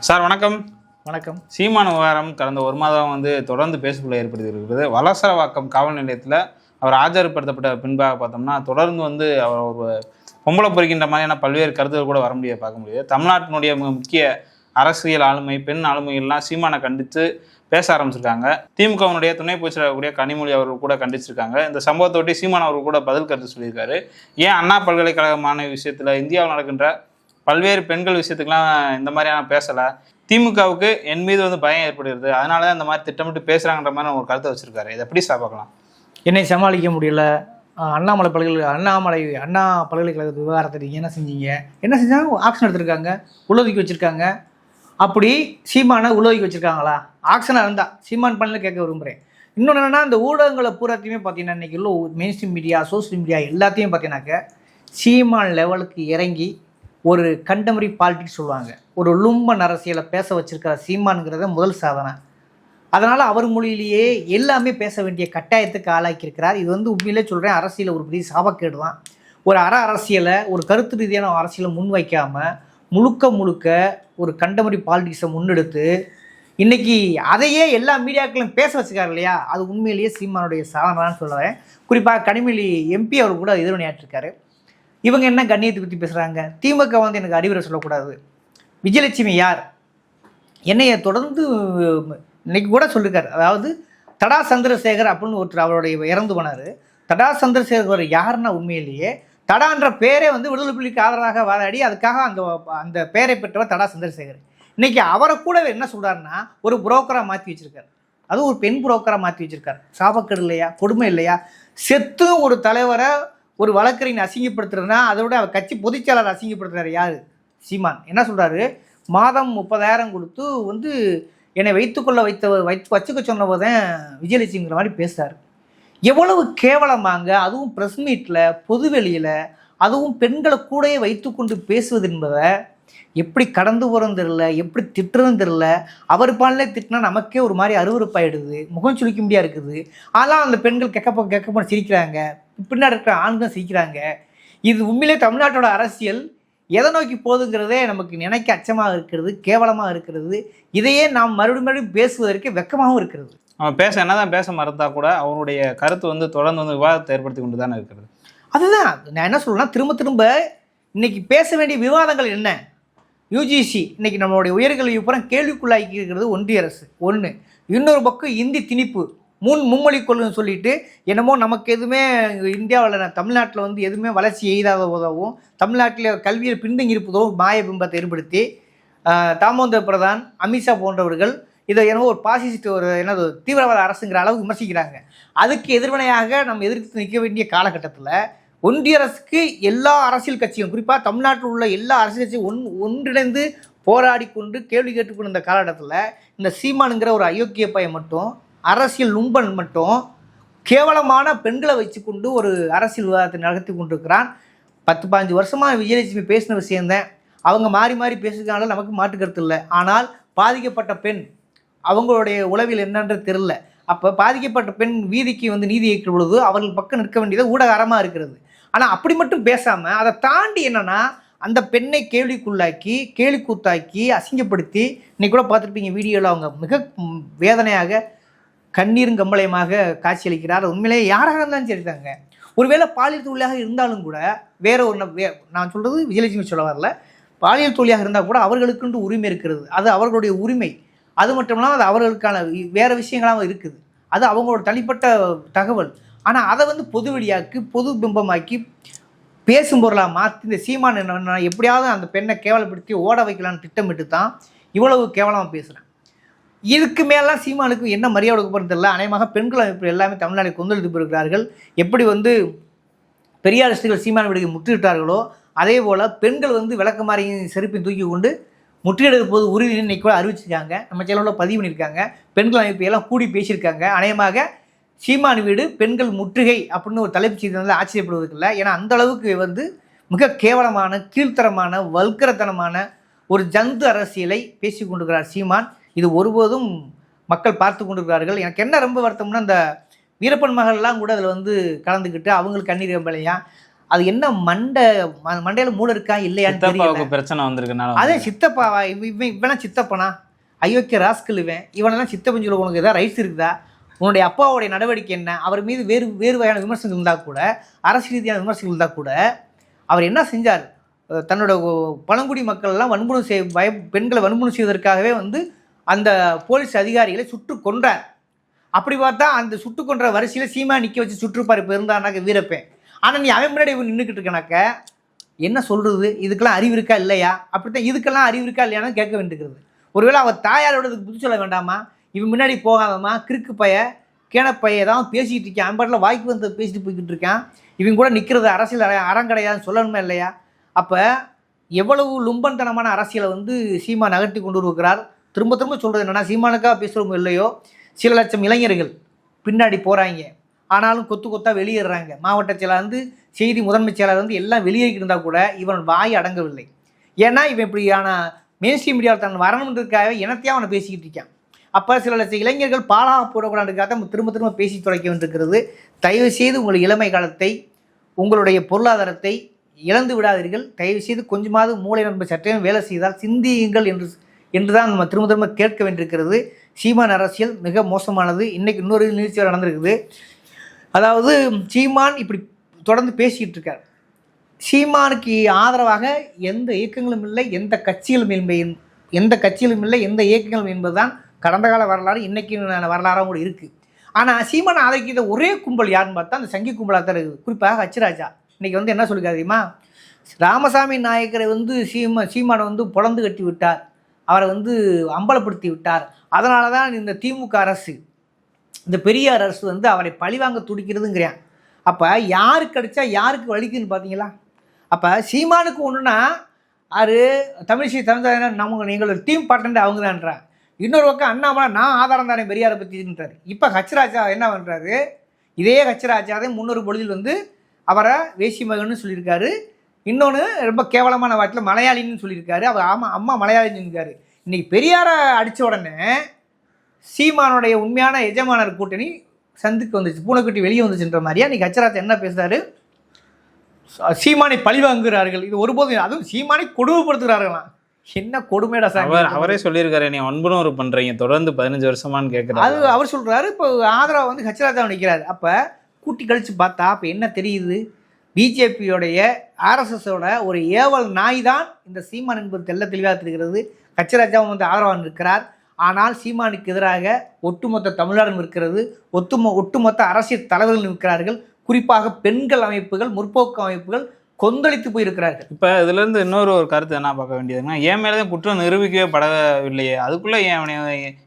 Sir வணக்கம். வணக்கம். சீமான விவகாரம் கடந்த ஒரு மாதம் வந்து தொடர்ந்து பேசுபொருள் ஏற்படுத்தி இருக்கிறது வலசரவாக்கம் காவல் நிலையத்தில் அவர் ஆஜர்படுத்தப்பட்ட பின்பாக பார்த்தோம்னா தொடர்ந்து வந்து அவர் ஒரு பொம்பளை பொறிக்கின்ற மாதிரியான பல்வேறு கருத்துக்கள் கூட வர முடியாது பார்க்க முடியாது. தமிழ்நாட்டினுடைய மிக முக்கிய அரசியல் ஆளுமை பெண் ஆளுமைகள்லாம் சீமானை கண்டித்து பேச ஆரம்பிச்சிருக்காங்க. திமுகவினுடைய துணை பொதுச்செயலாளர் கனிமொழி அவர்கள் கூட கண்டிச்சிருக்காங்க. இந்த சம்பவத்தொட்டி சீமான் அவர்கள் கூட பதில் கருத்து சொல்லியிருக்காரு. ஏன் அண்ணா பல்கலைக்கழக மாணவி விஷயத்தில் இந்தியாவில் நடக்கின்ற பல்வேறு பெண்கள் விஷயத்துக்குலாம் இந்த மாதிரியான பேசலை. திமுகவுக்கு என் மீது வந்து பயம் ஏற்படுகிறது. அதனால தான் இந்த மாதிரி திட்டமிட்டு பேசுகிறாங்கன்ற மாதிரி ஒரு கருத்தை வச்சுருக்காரு. இதை எப்படி சார் பார்க்கலாம்? என்னை சமாளிக்க முடியல. அண்ணாமலை பல்கலை அண்ணாமலை அண்ணா பல்கலைக்கழக விவகாரத்தை நீங்கள் என்ன செஞ்சீங்க? என்ன செஞ்சாங்க? ஆக்ஷன் எடுத்திருக்காங்க. உள்ளொதுக்கி வச்சுருக்காங்க. அப்படி சீமானை உள்ளொதுக்கி வச்சுருக்காங்களா? ஆக்ஷனாக இருந்தால் சீமான் பண்ணல கேட்க விரும்புகிறேன் இன்னொன்று என்னென்னா இந்த ஊடகங்களை பூராத்தையுமே பார்த்தீங்கன்னா இன்றைக்கி உள்ள mainstream media social media எல்லாத்தையும் பார்த்தீங்கன்னாக்க சீமான் லெவலுக்கு இறங்கி ஒரு கண்டமரி பாலிட்டிக்ஸ் சொல்லுவாங்க. ஒரு லும்பன் அரசியலை பேச வச்சிருக்கிற சீமானுங்கிறத முதல் சாதனை. அதனால் அவர் மொழியிலேயே எல்லாமே பேச வேண்டிய கட்டாயத்துக்கு ஆளாக்கியிருக்கிறார். இது வந்து உண்மையிலே சொல்கிறேன் அரசியல் ஒரு பெரிய சாபக்கேடு தான். ஒரு அற அரசியலை ஒரு கருத்து ரீதியான அரசியலை முன்வைக்காமல் முழுக்க முழுக்க ஒரு கண்டமரி பாலிடிக்ஸை முன்னெடுத்து இன்னைக்கு அதையே எல்லா மீடியாக்களும் பேச வச்சுக்காரு இல்லையா? அது உண்மையிலேயே சீமானுடைய சாதனைன்னு சொல்லுவேன் குறிப்பாக கனிமொழி எம்பி அவர் கூட எதிர்வினையாற்றிருக்காரு. இவங்க என்ன கண்ணியத்தை பற்றி பேசுகிறாங்க திமுக வந்து எனக்கு அறிவுரை சொல்லக்கூடாது. விஜயலட்சுமி யார்? என்னைய தொடர்ந்து இன்னைக்கு கூட சொல்லியிருக்காரு அதாவது தடா சந்திரசேகர் அப்படின்னு ஒருத்தர் அவருடைய இறந்து போனார். தடா சந்திரசேகர் யாருன்னா உண்மையிலேயே தடான்ற பேரே வந்து விடுதலை புலிக்கு ஆதரவாக வாதாடி அதுக்காக அந்த அந்த பேரை பெற்றவர் தடா சந்திரசேகர். இன்றைக்கி அவரை கூட என்ன சொல்கிறாருன்னா ஒரு புரோக்கராக மாற்றி வச்சிருக்காரு. அதுவும் ஒரு பெண் புரோக்கராக மாற்றி வச்சுருக்காரு. சாபக்கேடு இல்லையா? கொடுமை இல்லையா? செத்தும் ஒரு தலைவரை ஒரு வழக்கறிஞர் அசிங்கப்படுத்துறதுனா அதோட அவர் கட்சி பொதுச்செயலாளர் அசிங்கப்படுத்துறாரு யாரு? சீமான். என்ன சொல்கிறாரு மாதம் முப்பதாயிரம் கொடுத்து வந்து என்னை வைத்துக்கொள்ள வைத்தவர் வைத்து வச்சுக்க சொன்னவர் தான் விஜயலட்சுமிங்கிற மாதிரி பேசுகிறார் எவ்வளவு கேவலமாங்க. அதுவும் ப்ரெஸ் மீட்டில் பொதுவெளியில் அதுவும் பெண்களை கூடயே வைத்துக்கொண்டு பேசுவது என்பதை எப்படி கடந்து போகிறோம் தெரில எப்படி திட்டுறதும் தெரில அவர் பாலிலே திட்டினா நமக்கே ஒரு மாதிரி அருவறுப்பாயிடுது முகம் சுழிக்க முடியா இருக்குது. ஆனால் அந்த பெண்கள் கெக்கப்ப கெக்கப்ப சிரிக்கிறாங்க. பின்னாடி இருக்கிற ஆண்கள் சிரிக்கிறாங்க. இது உண்மையிலே தமிழ்நாட்டோட அரசியல். எதை நோக்கி போகுதுங்கிறதே நமக்கு நினைக்க அச்சமாக இருக்கிறது கேவலமாக இருக்கிறது. இதையே நாம் மறுபடியும் மறுபடியும் பேசுவதற்கு வெக்கமாகவும் இருக்கிறது. அவன் பேச என்னதான் பேச மறுத்தா கூட அவருடைய கருத்து வந்து தொடர்ந்து வந்து விவாதத்தை ஏற்படுத்தி கொண்டு தானே இருக்கிறது. அதுதான். நான் என்ன சொல்றேன்னா திரும்ப திரும்ப இன்னைக்கு பேச வேண்டிய விவாதங்கள் என்ன? யூஜிசி இன்னைக்கு நம்மளுடைய உயர்கல்வி புறம் கேள்விக்குள்ளாக்கி இருக்கிறது ஒன்றிய அரசு. ஒன்று இன்னொரு பக்கம் இந்தி திணிப்பு. முன் மும்மொழி கொள்கைன்னு சொல்லிட்டு என்னமோ நமக்கு எதுவுமே இந்தியாவில் தமிழ்நாட்டில் வந்து எதுவுமே வளர்ச்சி எய்தாத உதவும் தமிழ்நாட்டில் கல்வியில் பின்தங்கி இருப்பதும் மாய பிம்பத்தை ஏற்படுத்தி தாமோந்தர் பிரதான் அமித்ஷா போன்றவர்கள் இதை என்னவோ ஒரு பாசிஸ்ட் ஒரு என்னது தீவிரவாத அரசுங்கிற அளவு விமர்சிக்கிறாங்க. அதுக்கு எதிர்வினையாக நம்ம எதிர்த்து நிற்க வேண்டிய காலகட்டத்தில் ஒன்றிய அரசுக்கு எல்லா அரசியல் கட்சியும் குறிப்பாக தமிழ்நாட்டில் உள்ள எல்லா அரசியல் கட்சியும் ஒன் ஒன்றிணைந்து போராடி கொண்டு கேள்வி கேட்டுக்கொண்டு இந்த காலகட்டத்தில் இந்த சீமானுங்கிற ஒரு அயோக்கிய பையன் மட்டும் அரசியல் நும்பன் மட்டும் கேவலமான பெண்களை வச்சுக்கொண்டு ஒரு அரசியல் விவாதத்தை நடத்தி கொண்டிருக்கிறான். பத்து பாஞ்சு வருஷமாக விஜயலட்சுமி பேசின விஷயந்தேன் அவங்க மாறி மாறி பேசுகிறனால நமக்கு மாற்று கருத்து இல்லை. ஆனால் பாதிக்கப்பட்ட பெண் அவங்களுடைய உளவில் என்னன்றது தெரில அப்போ பாதிக்கப்பட்ட பெண் வீதிக்கு வந்து நீதி இயக்கிற பொழுது அவர்கள் பக்கம் நிற்க வேண்டியது ஊடகரமாக இருக்கிறது. ஆனால் அப்படி மட்டும் பேசாமல் அதை தாண்டி என்னென்னா அந்த பெண்ணை கேள்விக்குள்ளாக்கி கேலிக்கூத்தாக்கி அசிங்கப்படுத்தி இன்னைக்கு கூட பார்த்துருப்பீங்க வீடியோவில் அவங்க மிக வேதனையாக கண்ணீரும் கம்பளையமாக காட்சியளிக்கிறார். உண்மையிலேயே யாராக இருந்தாலும் சரிதாங்க. ஒருவேளை பாலியல் தொழிலாக இருந்தாலும் கூட வேற ஒரு வே நான் சொல்கிறது விஜயலட்சுமி சொல்ல வரல. பாலியல் தொழிலாக இருந்தால் கூட அவர்களுக்குன்ட்டு உரிமை இருக்கிறது. அது அவர்களுடைய உரிமை. அது மட்டும் இல்லாமல் அது அவர்களுக்கான வேறு விஷயங்களாகவும் இருக்குது. அது அவங்களோட தனிப்பட்ட தகவல். ஆனால் அதை வந்து பொது வெளியாக்கி பொது பிம்பமாக்கி பேசும் பொருளாக மாற்றி இந்த சீமான் என்ன எப்படியாவது அந்த பெண்ணை கேவலப்படுத்தி ஓட வைக்கலான்னு திட்டமிட்டு தான் இவ்வளவு கேவலமாக பேசுகிறேன் இதுக்கு மேலாம் சீமானுக்கு என்ன மரியாதை கொடுக்க தெரியல. அநேகமாக பெண்கள் அமைப்பு எல்லாமே தமிழ்நாட்டை கொந்தளித்து போயிருக்கிறார்கள். எப்படி வந்து பெரியாரிஸ்டுகள் சீமான் விடுகை முற்றுகிட்டார்களோ அதே போல் பெண்கள் வந்து விளக்கமாரியும் செருப்பையும் தூக்கி கொண்டு முற்றுகையிட போது உறுதி இன்னைக்கு கூட அறிவிச்சிருக்காங்க. நம்ம சேனலில் பதிவு பண்ணியிருக்காங்க. பெண்கள் அமைப்பு எல்லாம் கூடி பேசியிருக்காங்க. அநேகமாக சீமான் வீடு பெண்கள் முற்றுகை அப்படின்னு ஒரு தலைப்பு செய்தி வந்து இல்லை. ஏன்னா அந்த அளவுக்கு வந்து மிக கேவலமான கீழ்த்தரமான வல்கரத்தனமான ஒரு ஜந்து அரசியலை பேசி கொண்டிருக்கிறார் சீமான். இது ஒருபோதும் மக்கள் பார்த்து கொண்டிருக்கிறார்கள். எனக்கு என்ன ரொம்ப வருத்தம்னா இந்த வீரப்பன் மகள்லாம் கூட அதில் வந்து கலந்துக்கிட்டு அவங்களுக்கு கண்ணீர் கம்பளையா அது என்ன மண்டை மண்டையில மூளை இருக்கா இல்லையான்னு பிரச்சனை வந்திருக்கனால அதே சித்தப்பாவா? இவன் இவன் சித்தப்பனா? அயோக்கிய ராஸ்கல் இவன் இவனெல்லாம் சித்தப்பன் சொல்ல உனக்கு ஏதாவது ரைட்ஸ் இருக்குதா? உன்னுடைய அப்பாவுடைய நடவடிக்கை என்ன? அவர் மீது வேறு வேறு வகையான விமர்சனங்கள் இருந்தால் கூட அரசு ரீதியான விமர்சனங்கள் இருந்தால் கூட அவர் என்ன செஞ்சார்? தன்னோட பழங்குடி மக்கள் எல்லாம் வன்முறை செய் பய பெண்களை வன்முறை செய்வதற்காகவே வந்து அந்த போலீஸ் அதிகாரிகளை சுட்டு கொன்றார். அப்படி பார்த்தா அந்த சுட்டு கொன்ற வரிசையில் சீமா நிற்க வச்சு சுற்றுப்பார் இப்போ இருந்தானாக்க வீரப்பேன். ஆனால் நீ அவன் முன்னாடி நின்றுக்கிட்டு இருக்கனாக்க என்ன சொல்கிறது இதுக்கெல்லாம் அறிவு இருக்கா இல்லையா? அப்படித்தான் இதுக்கெல்லாம் அறிவு இருக்கா இல்லையான்னு கேட்க வேண்டியிருக்கிறது. ஒருவேளை அவள் தாயாரோட இதுக்கு புது சொல்ல வேண்டாமா? இவன் முன்னாடி போகாதம்மா கிறுக்கு பைய கேனப்பைய ஏதாவது பேசிக்கிட்டு இருக்கான். அம்பாட்டில் வாய்க்கு வந்து பேசிட்டு போய்கிட்டு இருக்கான். இவன் கூட நிற்கிறது அரசியல் அறம் கிடையாதுன்னு சொல்லணுமா இல்லையா? அப்போ எவ்வளவு லும்பன்தனமான அரசியலை வந்து சீமா நகர்த்தி கொண்டு வருகிறார். திரும்ப திரும்ப சொல்கிறது என்னென்னா சீமானுக்காக பேசுகிறவங்க இல்லையோ சில லட்சம் இளைஞர்கள் பின்னாடி போகிறாங்க ஆனாலும் கொத்து கொத்தாக வெளியேறாங்க மாவட்ட செயலாளர் வந்து செய்தி முதன்மை செயலாளர் வந்து எல்லாம் வெளியேறிக்கிட்டு இருந்தால் கூட இவன் வாய் அடங்கவில்லை. ஏன்னா இவன் இப்படியான மெயின்ஸ்ட்ரீம் மீடியாவில் தன் வரணுன்றதுக்காக இனத்தையாக அவனை பேசிக்கிட்டு இருக்கான். அப்போ சில லட்சம் இளைஞர்கள் பாலாக போடக்கூடாதுக்காக நம்ம திரும்ப திரும்ப பேசி தொலைக்க வேண்டியிருக்கிறது. தயவு செய்து உங்கள் இளமை காலத்தை உங்களுடைய பொருளாதாரத்தை இழந்து விடாதீர்கள் தயவுசெய்து கொஞ்சமாவது மூளை நண்பர் சற்றையும் வேலை செய்தால் சிந்தியுங்கள் என்று என்று தான் நம்ம திரும்ப திரும்ப கேட்க வேண்டியிருக்கிறது. சீமான் அரசியல் மிக மோசமானது. இன்றைக்கி இன்னொரு நிகழ்ச்சி நடந்திருக்குது. அதாவது சீமான் இப்படி தொடர்ந்து பேசிக்கிட்டு இருக்கார். சீமானுக்கு ஆதரவாக எந்த இயக்கங்களும் இல்லை எந்த கட்சிகளும் இல்லை எந்த கட்சிகளும் இல்லை எந்த இயக்கங்களும் என்பதுதான் கடந்த கால வரலாறு இன்னைக்கு வரலாறாக கூட இருக்குது ஆனால் சீமான் ஆதரிக்கிற ஒரே கும்பல் யாருன்னு பார்த்தா அந்த சங்கி கும்பலாக தான் இருக்குது. குறிப்பாக ஹச்ராஜா. இன்றைக்கி வந்து என்ன சொல்லிக்காதீமா ராமசாமி நாயக்கரை வந்து சீமா சீமானை வந்து புலந்து கட்டி விட்டார். அவரை வந்து அம்பலப்படுத்தி விட்டார். அதனால தான் இந்த திமுக அரசு இந்த பெரியார் அரசு வந்து அவரை பழிவாங்க துடிக்கிறதுங்கிறான். அப்போ யாருக்கு கிடைச்சா யாருக்கு வலிக்குதுன்னு பார்த்தீங்களா அப்போ சீமானுக்கு ஒன்றுனா அது தமிழ்ச்சி தமிழ்தாயன் நமக்கு நீங்கள் டீம் பார்ட்னர் அவங்க தான்றான் இன்னொரு பக்கம் அண்ணாமலை நான் ஆதாரம் தானே பெரியாரை பற்றின்றார் இப்போ ஹச்ராஜா என்ன பண்ணுறாரு இதே ஹச்ராஜா முன்னொரு பொழுதில் வந்து அவரை வேசி மகன்னு சொல்லியிருக்காரு. இன்னொன்று ரொம்ப கேவலமான வாட்டில் மலையாளின்னு சொல்லியிருக்காரு. அவர் ஆமா அம்மா மலையாளின்னு சொல்லியிருக்காரு. இன்னைக்கு பெரியாரை அடித்த உடனே சீமானுடைய உண்மையான எஜமானர் கூட்டணி சந்துக்கு வந்துச்சு. பூனைக்குட்டி வெளியே வந்துச்சுன்ற மாதிரியா? இன்னைக்கு ஹச்சராஜ் என்ன பேசுறாரு? ச- சீமானை பழிவாங்குகிறார்கள் இது ஒருபோதும் அதுவும் சீமானை கொடுமைப்படுத்துகிறார்களாம். என்ன கொடுமைடா சார். அவர் அவரே சொல்லியிருக்காரு நீ வன்புணர்வு பண்றீங்க. தொடர்ந்து பதினஞ்சு வருஷமான்னு அது கேட்குறாரு அவர் சொல்றாரு. இப்போ ஆதரவு வந்து ஹச்சராஜா நிற்கிறாரு அப்போ கூட்டி கழிச்சு பார்த்தா அப்போ என்ன தெரியுது? பிஜேபியோடைய ஆர்எஸ்எஸோட ஒரு ஏவல் நாய் தான் இந்த சீமான் என்பது தெள்ள தெளிவாக தெரிகிறது. ஹச்சராஜாவும் வந்து ஆதரவாக நிற்கிறார். ஆனால் சீமானுக்கு எதிராக ஒட்டுமொத்த தமிழ்நாடும் இருக்கிறது. ஒட்டுமொ ஒட்டுமொத்த அரசியல் தலைவர்கள் நிற்கிறார்கள் குறிப்பாக பெண்கள் அமைப்புகள் முற்போக்கு அமைப்புகள் கொந்தளித்து போயிருக்கிறார்கள். இப்போ இதுல இருந்து இன்னொரு ஒரு கருத்து என்ன பார்க்க வேண்டியதுன்னா என் மேலதான் குற்றம் நிரூபிக்கவே படவில்லையே. அதுக்குள்ள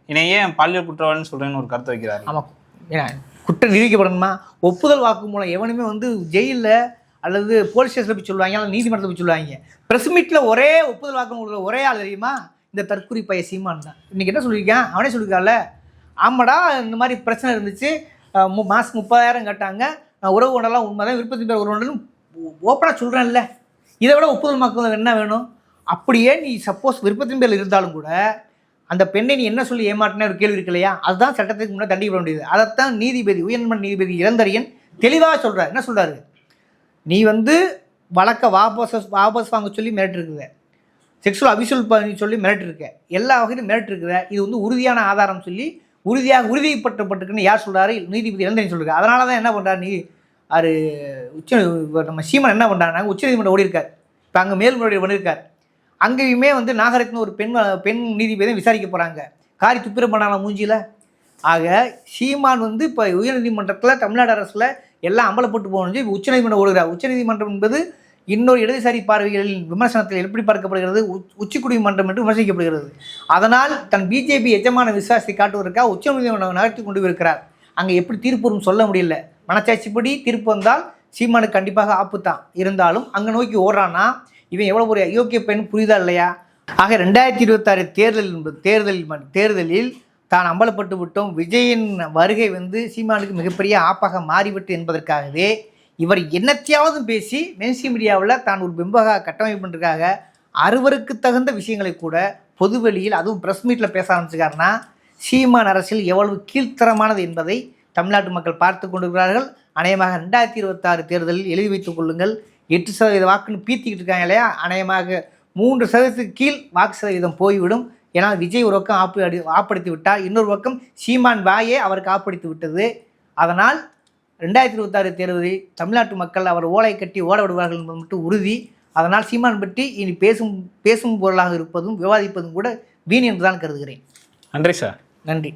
என்னை ஏன் பாலியல் குற்றவாளின்னு சொல்றேன்னு ஒரு கருத்து வைக்கிறாரு ஆமாம் ஏன்னா குற்றம் நிரூபிக்கப்படணுமா ஒப்புதல் வாக்கு மூலம் எவனுமே வந்து ஜெயிலில் அல்லது போலீஸ் ஸ்டேஷனில் போய் சொல்லுவாங்க அல்லது நீதிமன்றத்தில் போய் சொல்லுவாங்க. ப்ரெஸ் மீட்டில் ஒரே ஒப்புதல் வாக்கு கொடுக்குற ஒரே ஆள் தெரியுமா? இந்த தற்குறி பைய சீமான் தான். இன்றைக்கி என்ன சொல்லியிருக்கேன்? அவனே சொல்லியிருக்கால ஆமாடா இந்த மாதிரி பிரச்சனை இருந்துச்சு. மு- மாதம் முப்பதாயிரம் கேட்டாங்க. நான் உறவு கொண்டெல்லாம் உண்மைதான். விருப்பத்தின் பேர் உறவு ஓப்பனாக சொல்கிறேன்ல இதை விட ஒப்புதல் வாக்குமூலம் என்ன வேணும்? அப்படியே நீ சப்போஸ் விருப்பத்தின் பேரில் இருந்தாலும் கூட அந்த பெண்ணை நீ என்ன சொல்லி ஏமாற்றின? ஒரு கேள்வி இருக்கு இல்லையா? அதுதான் சட்டத்துக்கு முன்னாடி தண்டிக்கப்பட வேண்டியது. அதைத்தான் நீதிபதி உயர்மன் நீதிபதி இளந்தரியன் தெளிவாக சொல்கிறார் என்ன சொல்கிறாரு நீ வந்து வழக்க வாபஸ் வாபஸ் வாங்க சொல்லி மிரட்டிருக்குத செக்ஷுவல் அபிசல் பண்ணி சொல்லி மிரட்டிருக்க. எல்லா வகையிலும் மிரட்டிருக்குற. இது வந்து உறுதியான ஆதாரம் சொல்லி உறுதியாக உறுதிப்பட்டப்பட்டிருக்குன்னு யார் சொல்கிறாரு நீதிபதி இளந்தரியன் சொல்கிறார் அதனால தான் என்ன பண்ணுறாரு நீ அது உச்ச நம்ம சீமன் என்ன பண்ணுறாங்க உச்சநீதிமன்றம் ஓடிருக்கார் இப்போ அங்கே மேல்முறையீடு பண்ணியிருக்கார். அங்கேயுமே வந்து நாகரத்ன ஒரு பெண் பெண் நீதிபதி விசாரிக்க போகிறாங்க காரி துப்பிரமணான மூஞ்சியில். ஆக சீமான் வந்து இப்போ உயர்நீதிமன்றத்தில் தமிழ்நாடு அரசில் எல்லாம் அம்பலப்பட்டு போகணும் இப்போ உச்சநீதிமன்றம் ஓடுகிறார். உச்சநீதிமன்றம் என்பது இன்னொரு இடதுசாரி பார்வைகளின் விமர்சனத்தில் எப்படி பார்க்கப்படுகிறது? உச்- உச்சிக்குடி மன்றம் என்று விமர்சிக்கப்படுகிறது. அதனால் தன் பிஜேபி எஜமான விசுவாசத்தை காட்டுவதற்காக உச்சநீதிமன்றம் நகர்த்தி கொண்டு இருக்கிறார் அங்கே எப்படி தீர்ப்பு சொல்ல முடியல. மனச்சாட்சிப்படி தீர்ப்பு வந்தால் சீமானுக்கு கண்டிப்பாக ஆப்பு தான் இருந்தாலும் அங்கே நோக்கி ஓடுறான்னா இவன் எவ்வளோ ஒரு அயோக்கிய பெண் புரியுதா இல்லையா? ஆக ரெண்டாயிரத்தி இருபத்தாறு தேர்தல் என்பது- தேர்தலில் தேர்தலில் தான் அம்பலப்பட்டு விட்டோம். விஜயின் வருகை வந்து சீமானுக்கு மிகப்பெரிய ஆப்பாக மாறிவிட்டு என்பதற்காகவே இவர் என்னத்தையாவது பேசி மென்சி மீடியாவில் தான் ஒரு பிம்பக கட்டமைப்புன்றக்காக அறுவருக்கு தகுந்த விஷயங்களை கூட பொதுவெளியில் அதுவும் ப்ரெஸ் மீட்டில் பேச ஆரம்பிச்சுக்காருன்னா சீமான் அரசியல் எவ்வளவு கீழ்த்தரமானது என்பதை தமிழ்நாட்டு மக்கள் பார்த்து கொண்டிருக்கிறார்கள். அநேகமாக ரெண்டாயிரத்தி இருபத்தாறு தேர்தலில் எழுதி வைத்துக் கொள்ளுங்கள். எட்டு சதவீத வாக்குன்னு பீத்திக்கிட்டு இருக்காங்க இல்லையா? அநேகமாக மூன்று சதவீதத்துக்கு கீழ் வாக்கு சதவீதம் போய்விடும். ஏன்னா விஜய் ஒரு பக்கம் ஆப்பு அடி ஆப்படுத்தி விட்டார். இன்னொரு பக்கம் சீமான் வாயே அவருக்கு ஆப்படுத்தி விட்டது. அதனால் ரெண்டாயிரத்தி இருபத்தாறு தேர்தலில் தமிழ்நாட்டு மக்கள் அவர் ஓலை கட்டி ஓட விடுவார்கள் என்பது மட்டும் உறுதி. அதனால் சீமான் பற்றி இனி பேசும் பேசும் பொருளாக இருப்பதும் விவாதிப்பதும் கூட வீண் என்று தான் கருதுகிறேன். நன்றி சார். நன்றி.